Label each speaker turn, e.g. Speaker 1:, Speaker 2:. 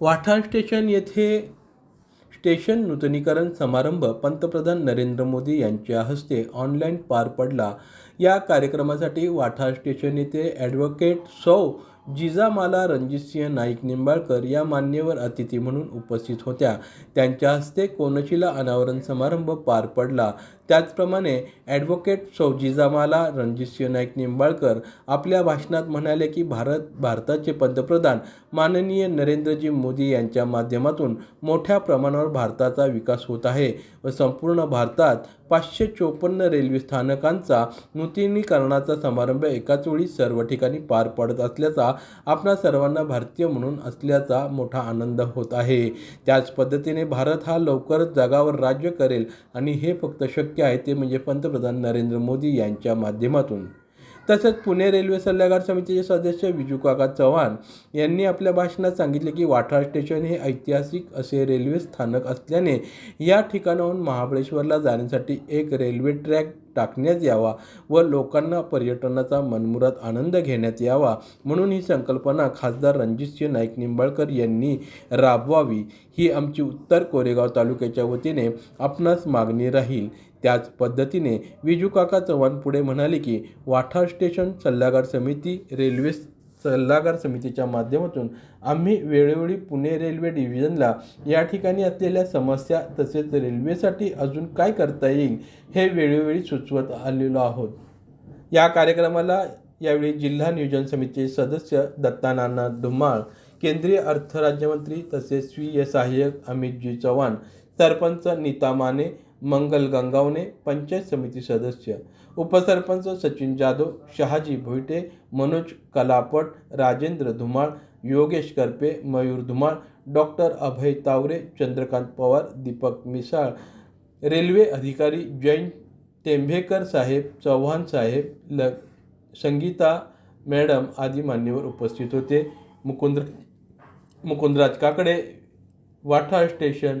Speaker 1: वाठार स्टेशन येथे स्टेशन नूतनीकरण समारंभ पंतप्रधान नरेंद्र मोदी यांच्या हस्ते ऑनलाईन पार पडला. या कार्यक्रमासाठी वाठार स्टेशन येथे ॲडव्होकेट सौ जिजामाला रणजितसिंह नाईक निंबाळकर या मान्यवर अतिथी म्हणून उपस्थित होत्या. त्यांच्या हस्ते कोनशिला अनावरण समारंभ पार पडला. त्याचप्रमाणे ॲडव्होकेट सौ जिजामाला रणजितसिंह नाईक निंबाळकर आपल्या भाषणात म्हणाले की भारत भारताचे पंतप्रधान माननीय नरेंद्रजी मोदी यांच्या माध्यमातून मोठ्या प्रमाणावर भारताचा विकास होत आहे व संपूर्ण भारतात पाचशे चोपन्न रेल्वे स्थानकांचा नूतनीकरणाचा समारंभ एकाच वेळी सर्व ठिकाणी पार पडत असल्याचा आपणा सर्वांना भारतीय म्हणून असल्याचा मोठा आनंद होत आहे. त्याच पद्धतीने भारत हा लवकरच जगावर राज्य करेल आणि हे फक्त शक्य आहे ते म्हणजे पंतप्रधान नरेंद्र मोदी यांच्या माध्यमातून. तसेच पुणे रेल्वे सल्लागार समितीचे सदस्य विजूकाका चव्हाण यांनी आपल्या भाषणात सांगितले की वाठार स्टेशन हे ऐतिहासिक असे रेल्वे स्थानक असल्याने या ठिकाणाहून महाबळेश्वरला जाण्यासाठी एक रेल्वे ट्रॅक टाकण्यात यावा व लोकांना पर्यटनाचा मनमुराद आनंद घेण्यात यावा म्हणून ही संकल्पना खासदार रणजितसिंह नाईक निंबाळकर यांनी राबवावी. ही आमची उत्तर कोरेगाव तालुक्याच्या वतीने आपणास मागणी राहील. त्याच पद्धतीने विजू काका चव्हाण पुढे म्हणाले की वाठार स्टेशन सल्लागार समिती रेल्वे सल्लागार समितीच्या माध्यमातून आम्ही वेळोवेळी पुणे रेल्वे डिव्हिजनला या ठिकाणी असलेल्या समस्या तसेच रेल्वेसाठी अजून काय करता येईल हे वेळोवेळी सुचवत आलेलो आहोत. या कार्यक्रमाला यावेळी जिल्हा नियोजन समितीचे सदस्य दत्तानाना धुमाळ केंद्रीय अर्थराज्यमंत्री तसेच स्वीय सहाय्यक अमितजी चव्हाण सरपंच नीता माने मंगल गंगावणे पंचायत समिती सदस्य उपसरपंच सचिन जाधव शहाजी भोईटे मनोज कलापट राजेंद्र धुमाळ योगेश करपे मयूर धुमाळ डॉक्टर अभय तावरे चंद्रकांत पवार दीपक मिसाळ रेल्वे अधिकारी जैन टेंभेकर साहेब चव्हाण साहेब ल संगीता मॅडम आदी मान्यवर उपस्थित होते. मुकुंद मुकुंदराज काकडे वाठार स्टेशन